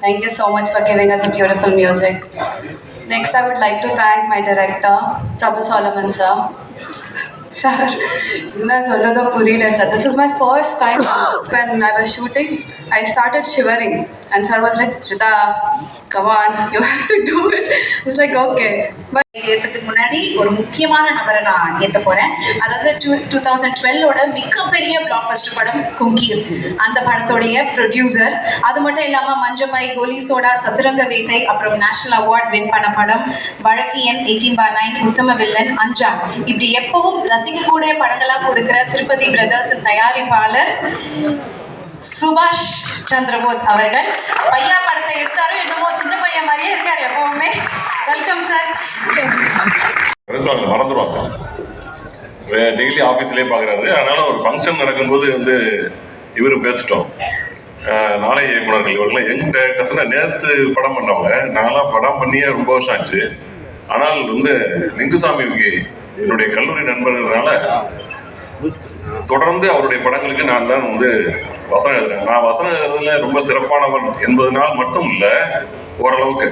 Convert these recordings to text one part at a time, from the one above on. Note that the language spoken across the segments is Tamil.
Thank you so much for giving us a beautiful music. Next, I would like to thank my director, Prabhu Solomon sir. Sir, this is my first time when I was shooting. I started shivering and sir was like, Rita, come on, you have to do it. I was like, okay. But ஏற்றதுக்கு முன்னாடி ஒரு முக்கியமான நபரை நான் ஏற்ற போகிறேன் அதாவது டூ டூ தௌசண்ட் டுவெல்லோட மிகப்பெரிய பிளாக் பஸ்டர் படம் குங்கி அந்த படத்துடைய ப்ரொடியூசர் அது மட்டும் இல்லாமல் மஞ்சப்பாய் கோலி சோடா சதுரங்க வேட்டை அப்புறம் நேஷனல் அவார்ட் வின் பண்ண படம் Vazhakku Enn eighteen bar nine Uttama Villain அஞ்சாம் இப்படி எப்பவும் ரசிக்கக்கூடிய படங்களாக கொடுக்குற திருப்பதி பிரதர்ஸ் தயாரிப்பாளர் சுபாஷ் சந்திரபோஸ் அவர்கள். பையா படத்தை எடுத்தாரோ என்னமோ சின்ன பையன் மாதிரியே இருக்காரு எப்பவுமே. வெல்கம் சார் மறந்துடுவாங்க டெய்லி ஆஃபீஸ்லேயே பார்க்குறாரு அதனால் ஒரு ஃபங்க்ஷன் நடக்கும்போது வந்து இவரும் பேசிட்டோம். நாளை இயக்குனர்கள் இவர்கள்லாம் யங் டைரக்டர்ஸ்னா நேற்று படம் பண்ணவங்க. நான்லாம் படம் பண்ணியே ரொம்ப வருஷம் ஆச்சு. ஆனால் வந்து லிங்குசாமிக்கு என்னுடைய கல்லூரி நண்பர்கள்னால தொடர்ந்து அவருடைய படங்களுக்கு நான் தான் வந்து வசனம் எழுதுறேன். நான் வசனம் எழுதுறதுல ரொம்ப சிறப்பானவன் என்பதனால் மட்டும் இல்லை ஓரளவுக்கு.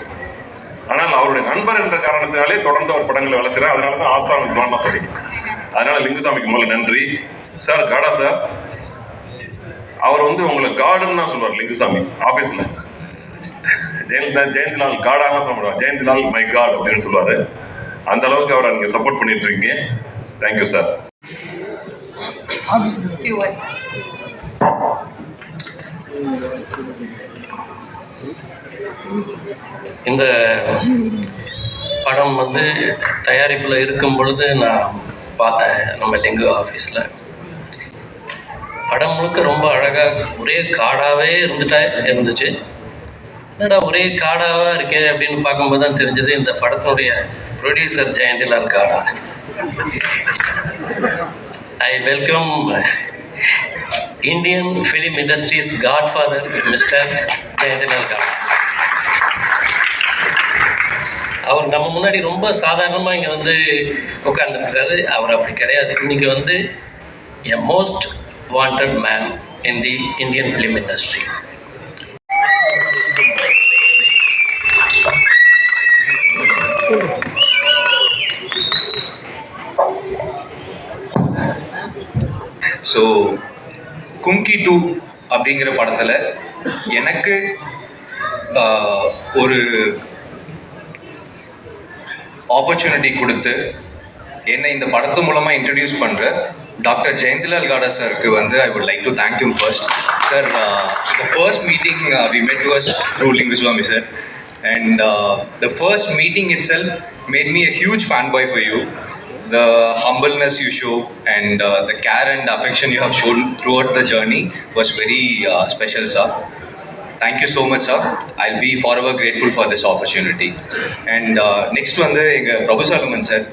ஆனால் அவருடைய நண்பர் என்ற காரணத்தினாலே தொடர்ந்து அவர் படங்களை வேலை அதனால தான் ஆஸ்தான வித்வான் சொல்லி. அதனால லிங்குசாமிக்கு முதல்ல நன்றி. சார் காடா சார் அவர் வந்து உங்களை காடுன்னு தான் சொல்லுவார் லிங்குசாமி. ஆஃபீஸில் ஜெயந்தி ஜெயந்திலால் காடாக சொல்ல முடியும் ஜெயந்திலால் மை காட் அப்படின்னு சொல்லுவார் அந்த அளவுக்கு அவரை நீங்கள் சப்போர்ட் பண்ணிட்டு இருக்கீங்க. Thank you sir few words. இந்த படம் வந்து தயாரிப்பில் இருக்கும் பொழுது நான் பார்த்தேன் நம்ம லிங்கு ஆஃபீஸில். படம் முழுக்க ரொம்ப அழகாக ஒரே காடாகவே இருந்துட்டா இருந்துச்சு. என்னடா ஒரே காடாக இருக்கே அப்படின்னு பார்க்கும்போது தான் தெரிஞ்சது இந்த படத்தினுடைய producer Jayantilal Gada. I welcome Indian film industries godfather mister Jayantilal அவர் நம்ம முன்னாடி ரொம்ப சாதாரணமாக இங்கே வந்து உட்காந்துருக்காரு அவர் அப்படி கிடையாது. இன்னைக்கு வந்து a most wanted man in the Indian film industry so Kumki two அப்படிங்கிற படத்தில் எனக்கு ஒரு ஆப்பர்ச்சுனிட்டி கொடுத்து என்னை இந்த படத்து மூலமாக இன்ட்ரடியூஸ் பண்ணுற டாக்டர் ஜெயந்திலால் காடா சாருக்கு வந்து I would like to thank you first sir the first meeting we met was through Lingusamy sir and the first meeting itself made me a huge fan boy for you the humbleness you show and uh, the care and affection you have shown throughout the journey was very uh, special, sir. Thank you so much, sir. I'll be forever grateful for this opportunity. And uh, next வந்து எங்கள் பிரபு சாலமன் சார்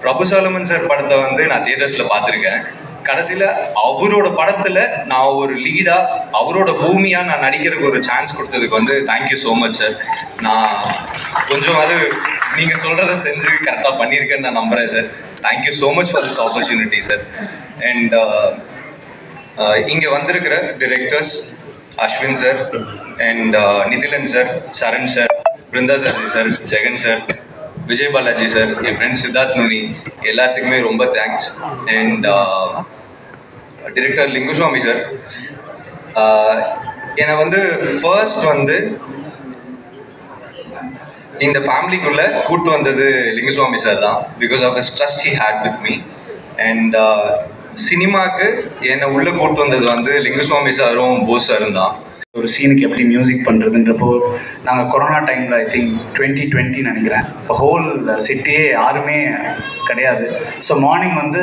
பிரபு சாலமன் சார் படத்தை வந்து நான் தியேட்டர்ஸில் பார்த்துருக்கேன் கடைசியில் அவரோட படத்தில் நான் ஒரு லீடாக அவரோட பூமியாக நான் நடிக்கிறதுக்கு ஒரு சான்ஸ் கொடுத்ததுக்கு வந்து தேங்க்யூ ஸோ மச் சார் நான் கொஞ்சம் அது நீங்கள் சொல்கிறத செஞ்சு கரெக்டாக பண்ணியிருக்கேன்னு நான் நம்புகிறேன் sir thank you so much for this opportunity sir and இங்கே வந்திருக்கிற directors Aswin sir and Nithilan sir Saran sir Brinda sir sir Jagan sir Vijay Balaji sir N friend Siddharth நுனி எல்லாத்துக்குமே ரொம்ப thanks and director Lingusamy sir என்னை வந்து ஃபர்ஸ்ட் வந்து இந்த ஃபேமிலிக்குள்ளே கூட்டு வந்தது லிங்குசுவாமி சார் தான். Because of is trust he had with me and சினிமாக்கு என்னை உள்ளே கூட்டு வந்தது வந்து லிங்குசுவாமி சாரும் போஸ் சாரும் தான். ஒரு சீனுக்கு எப்படி மியூசிக் பண்ணுறதுன்றப்போ நாங்கள் கொரோனா டைமில் ஐ திங்க் டுவெண்ட்டி டுவெண்ட்டி நினைக்கிறேன். இப்போ ஹோல் சிட்டியே யாருமே கிடையாது. ஸோ மார்னிங் வந்து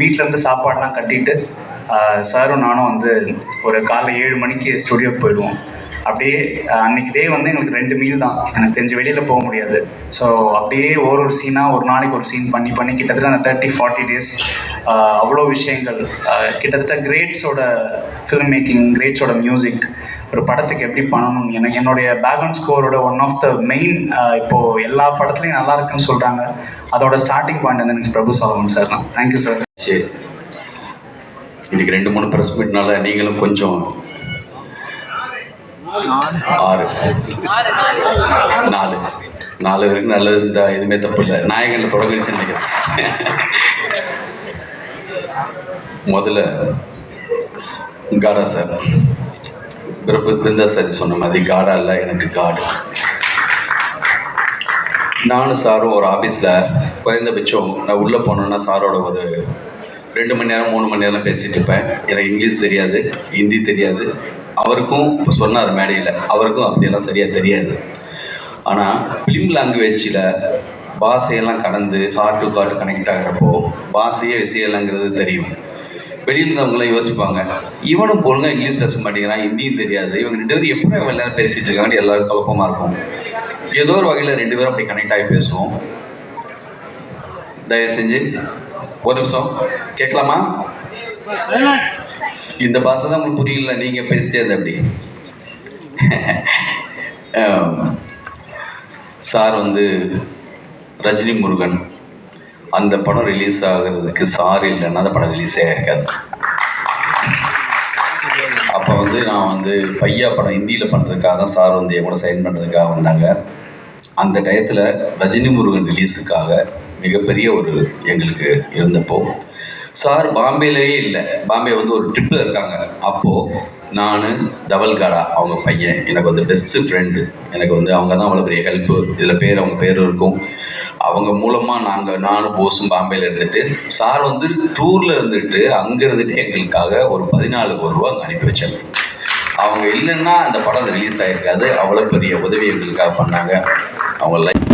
வீட்டிலேருந்து சாப்பாடெலாம் கட்டிட்டு uh, சாரும் நானும் வந்து ஒரு காலைல ஏழு மணிக்கு ஸ்டுடியோக்கு போயிடுவோம். அப்படியே அன்னைக்கு டே வந்து எங்களுக்கு ரெண்டு மீல் தான். எனக்கு தெரிஞ்சு வெளியில் போக முடியாது. ஸோ அப்படியே ஒரு ஒரு சீனாக ஒரு நாளைக்கு ஒரு சீன் பண்ணி பண்ணி கிட்டத்தட்ட அந்த தேர்ட்டி ஃபார்ட்டி டேஸ் அவ்வளோ விஷயங்கள் கிட்டத்தட்ட கிரேட்ஸோட ஃபில்ம் மேக்கிங் கிரேட்ஸோட மியூசிக் ஒரு படத்துக்கு எப்படி பண்ணணும் எனக்கு என்னுடைய பேக்ரவுண்ட் ஸ்கோரோட ஒன் ஆஃப் த மெயின் இப்போது எல்லா படத்துலையும் நல்லா இருக்குன்னு சொல்கிறாங்க அதோட ஸ்டார்டிங் பாயிண்ட் வந்து எனக்கு பிரபு சாலமன் சார் தான். தேங்க்யூ சார் சரி. இன்னைக்கு ரெண்டு மூணு ப்ரெஸ் மீட்னால நீங்களும் கொஞ்சம் ஆறு நாலு. நாலு வரைக்கும் நல்லது இருந்தால் எதுவுமே தப்பு இல்லை. நாயகனில் தொடங்கிடுச்சு நினைக்கிறேன். முதல்ல காடா சார். பிரபு பிருந்தா சார் சொன்ன மாதிரி காடா இல்லை எனக்கு காடு. நானும் சாரும் ஒரு ஆஃபீஸில் குறைந்தபட்சம் நான் உள்ளே போனேன்னா சாரோட ஒரு ரெண்டு மணி நேரம் மூணு மணி நேரம் பேசிகிட்டு இருப்பேன். எனக்கு இங்கிலீஷ் தெரியாது ஹிந்தி தெரியாது. அவருக்கும் இப்போ சொன்னார் மேடையில். அவருக்கும் அப்படியெல்லாம் சரியாக தெரியாது. ஆனால் ஃபிலிம் லாங்குவேஜில் பாஷையெல்லாம் கடந்து ஹார்ட் டு ஹார்ட் கனெக்ட் ஆகிறப்போ பாஷையே விஷயம்லாங்கிறது தெரியும். வெளியில் இருந்தவங்களாம் யோசிப்பாங்க. இவனும் ஒழுங்கா இங்கிலீஷ் பேச மாட்டேங்கிறான் ஹிந்தியும் தெரியாது. இவங்க ரெண்டு பேரும் எப்படி இவ்வளவு பேசிகிட்டு இருக்காங்க இருக்காங்கன்னு குழப்பமாக இருக்கும். ஏதோ ஒரு வகையில் ரெண்டு பேரும் அப்படி கனெக்ட் ஆகி பேசுவோம். தயவு செஞ்சு ஒரு நிமிஷம். கேட்கலாமா? இந்த பாஷை தான் உங்களுக்கு புரியல நீங்கள் பேசிட்டே இருந்த அப்படி. சார் வந்து ரஜினி முருகன். அந்த படம் ரிலீஸ் ஆகிறதுக்கு சார் இல்லைன்னா அந்த படம் ரிலீஸே ஆகிருக்காது அப்போ வந்து நான் வந்து பையா படம் ஹிந்தியில் பண்ணுறதுக்காக தான் சார் வந்து என் கூட சைன் பண்ணுறதுக்காக வந்தாங்க. அந்த டயத்தில் ரஜினி முருகன் ரிலீஸுக்காக மிகப்பெரிய ஒரு எங்களுக்கு இருந்தப்போ சார் பாம்பேலேயே இல்லை. பாம்பே வந்து ஒரு ட்ரிப்பில் இருக்காங்க. அப்போது நான் தவல்காடா அவங்க பையன் எனக்கு வந்து பெஸ்ட்டு ஃப்ரெண்டு எனக்கு வந்து அவங்க தான் அவ்வளோ பெரிய ஹெல்ப்பு இதில் பேர் அவங்க பேர் இருக்கும். அவங்க மூலமாக நாங்கள் நானும் போஸும் பாம்பேயில் இருந்துட்டு சார் வந்து டூரில் இருந்துட்டு அங்கே இருந்துட்டு எங்களுக்காக ஒரு பதினாலு கோடி ரூபா அங்கே அனுப்பி வச்சாங்க. அவங்க இல்லைன்னா அந்த படம் ரிலீஸ் ஆகிருக்காது அவ்வளோ பெரிய உதவி எங்களுக்காக பண்ணாங்க. அவங்க லைஃப்